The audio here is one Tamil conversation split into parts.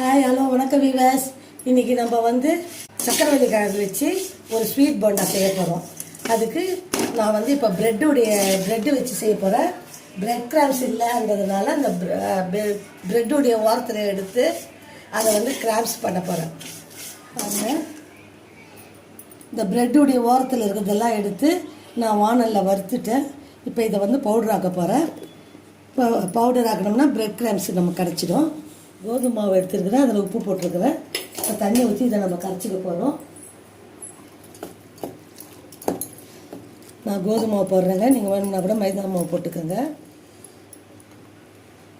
ஹாய் ஹலோ வணக்கம் விவாஸ் இன்னைக்கு நம்ம வந்து சக்கரவள்ளி கிழங்கு வச்சு ஒரு ஸ்வீட் போண்டா செய்ய போகிறோம் அதுக்கு நான் வந்து இப்போ ப்ரெட்டுடைய ப்ரெட்டு வச்சு செய்ய போகிறேன் ப்ரெட் கிராம்ஸ் இல்லைன்றதுனால அந்த ப்ரெட்டுடைய ஓரத்தில் எடுத்து அதை வந்து கிராம்ஸ் பண்ண போகிறேன் பாருங்க. இந்த ப்ரெட்டுடைய ஓரத்தில் இருக்கிறதெல்லாம் எடுத்து நான் வானலில் வறுத்துட்டேன். இப்போ இதை வந்து பவுடர் ஆக்க போகிறேன் இப்போ பவுடர் ஆக்கணும்னா ப்ரெட் கிராம்ஸ் நம்ம கிடச்சிடும். கோதுமை மாவு எடுத்துருக்குறேன். அதில் உப்பு போட்டிருக்கிறேன். இப்போ தண்ணி ஊற்றி இதை நம்ம கரைச்சிக்க போகிறோம் நான் கோதுமை மாவு போடுறேங்க. நீங்கள் வேணும்னா கூட மைதா மாவு போட்டுக்கோங்க.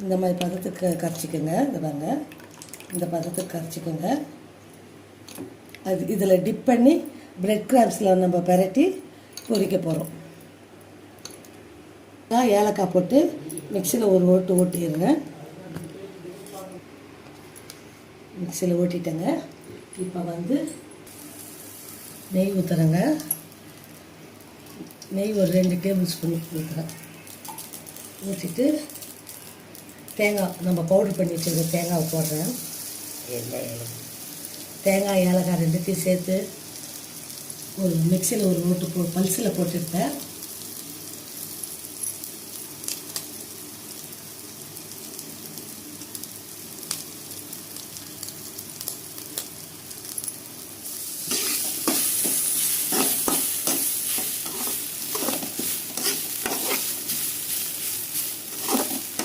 இந்த மாதிரி பதத்துக்கு கரைச்சிக்கோங்க. இதை வாங்க இந்த பதத்துக்கு கரைச்சிக்கோங்க. அது இதில் டிப் பண்ணி பிரெட் கிராம்ஸில் நம்ம பெரட்டி பொரிக்க போகிறோம் ஏலக்காய் போட்டு மிக்சியில் ஒரு ஓட்டு ஓட்டிடுறேன். மிக்சியில் ஓட்டிட்டேங்க. இப்போ வந்து நெய் ஊற்றுறேங்க நெய் ஒரு ரெண்டு டேபிள் ஸ்பூன் ஊற்றுறேன் ஊற்றிட்டு தேங்காய் நம்ம பவுடர் பண்ணி வச்சுருக்க தேங்காவை போடுறேன். தேங்காய் ஏலக்காய் ரெண்டுத்தையும் சேர்த்து ஒரு மிக்சியில் ஒரு ஓட்டு போ பல்சில் போட்டுருப்பேன்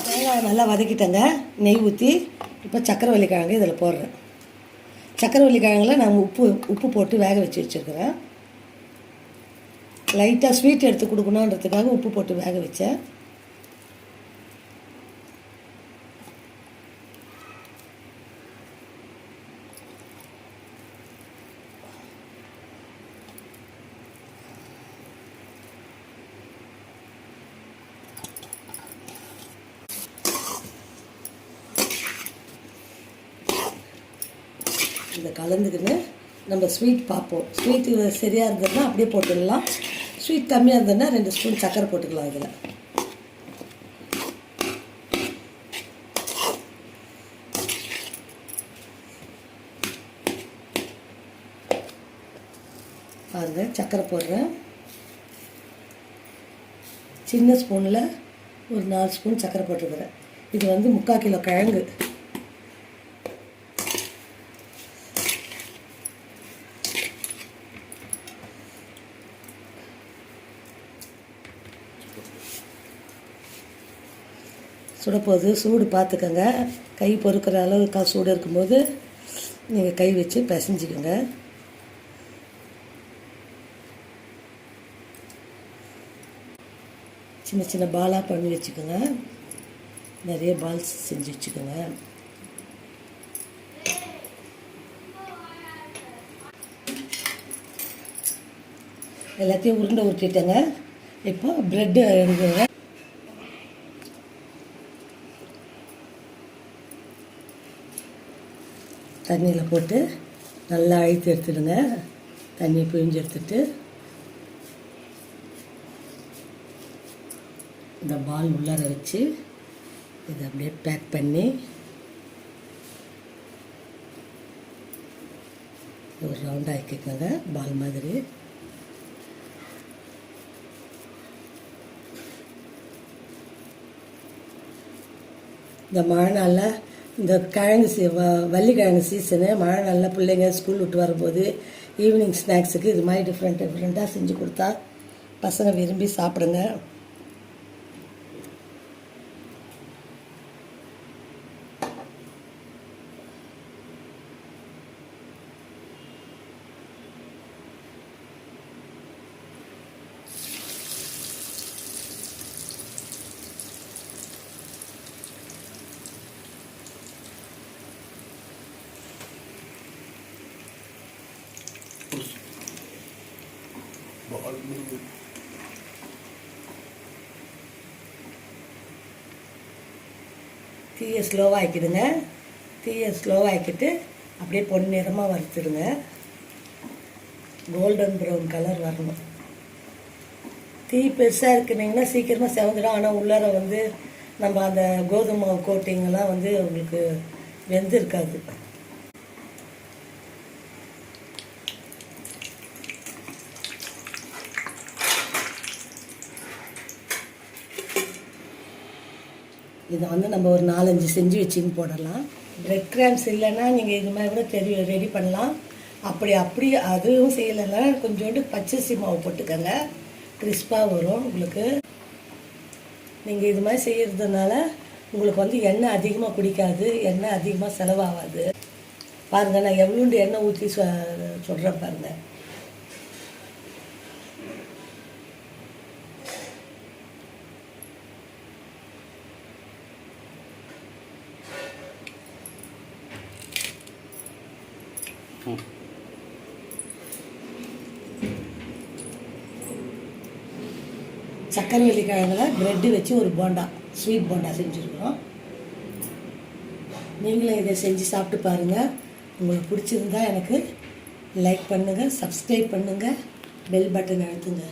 தேங்காய் நல்லா வதக்கிட்டேங்க நெய் ஊற்றி இப்போ சக்கரவள்ளி கிழங்கு இதில் போடுறேன். சக்கரவள்ளி கிழங்குல நான் உப்பு உப்பு போட்டு வேக வச்சு வச்சுருக்கிறேன். லைட்டாக ஸ்வீட் எடுத்து கொடுக்கணுன்றதுக்காக உப்பு போட்டு வேக வச்சேன். இதில் கலந்துக்கின்னு நம்ம ஸ்வீட் பார்ப்போம். ஸ்வீட்டு சரியாக இருந்ததுன்னா அப்படியே போட்டுடலாம். ஸ்வீட் கம்மியாக இருந்ததுன்னா ரெண்டு ஸ்பூன் சக்கரை போட்டுக்கலாம் இதில். பாருங்க சக்கரை போடுறேன். சின்ன ஸ்பூனில் ஒரு நாலு ஸ்பூன் சக்கரை போட்டுக்கிறேன். இது வந்து முக்கால் கிலோ கிழங்கு. சுடப்போகுது. சூடு பார்த்துக்கோங்க. கை பொறுக்கிற அளவுக்கு சூடு இருக்கும்போது நீங்கள் கை வச்சு பிசைஞ்சிக்கோங்க. சின்ன சின்ன பாலாக பண்ணி வச்சுக்கோங்க. நிறைய பால்ஸ் செஞ்சு வச்சுக்கோங்க. எல்லாத்தையும் உருண்டை உருட்டிட்டேங்க. இப்போ ப்ரெட்டு எடுத்துங்க தண்ணியில் போட்டு நல்லா அழுத்தி எடுத்துடுங்க. தண்ணி பிழிஞ்சு எடுத்துட்டு. இந்த பால் உள்ளார வச்சு இதை அப்படியே பேக் பண்ணி ஒரு ரவுண்ட் ஆக்கிக்கோங்க பால் மாதிரி. இந்த மழை நாளில் இந்த கிழங்கு சீ வ- வள்ளிக்கிழங்கு சீசனு மழை நல்லா பிள்ளைங்க ஸ்கூல் விட்டு வரும்போது ஈவினிங் ஸ்நாக்ஸுக்கு இது மாதிரி டிஃப்ரெண்ட் டிஃப்ரெண்ட்டாக செஞ்சு கொடுத்தா பசங்க விரும்பி சாப்பிடுங்க. தீயை ஸ்லோவாக ஆக்கிடுங்க. தீயை ஸ்லோவாக ஆக்கிட்டு அப்படியே பொன்னிறமாக வறுத்துடுங்க. கோல்டன் ப்ரௌன் கலர் வரணும். தீ பெருசாக இருக்குனிங்கன்னா சீக்கிரமாக செவந்துடும். ஆனால் உள்ளார வந்து நம்ம அந்த கோதுமை கோட்டிங்கெல்லாம் வந்து உங்களுக்கு வெந்திருக்காது. இதை வந்து நம்ம ஒரு நாலஞ்சு செஞ்சு வச்சுன்னு போடலாம். பிரெட் கிராம்ஸ் இல்லைன்னா நீங்கள் இது மாதிரி கூட தெரிய ரெடி பண்ணலாம். அப்படி அப்படி அதுவும் செய்யலைன்னா கொஞ்சோண்டு பச்சரிசி மாவு போட்டுக்கோங்க. கிறிஸ்பாக வரும் உங்களுக்கு. நீங்கள் இது மாதிரி செய்கிறதுனால உங்களுக்கு வந்து எண்ணெய் அதிகமாக குடிக்காது. எண்ணெய் அதிகமாக செலவாகாது. பாருங்கள் நான் எவ்வளோண்டு எண்ணெய் ஊற்றி சொல்கிறேன் பாருங்கள் சக்கரை கிழங்குல ப்ரெட்டு வச்சு ஒரு போண்டா ஸ்வீட் போண்டா செஞ்சுருக்கோம் நீங்களும் இதை செஞ்சு சாப்பிட்டு பாருங்கள் உங்களுக்கு பிடிச்சிருந்தா எனக்கு லைக் பண்ணுங்கள் சப்ஸ்கிரைப் பண்ணுங்கள் பெல் பட்டன் அழுத்துங்க.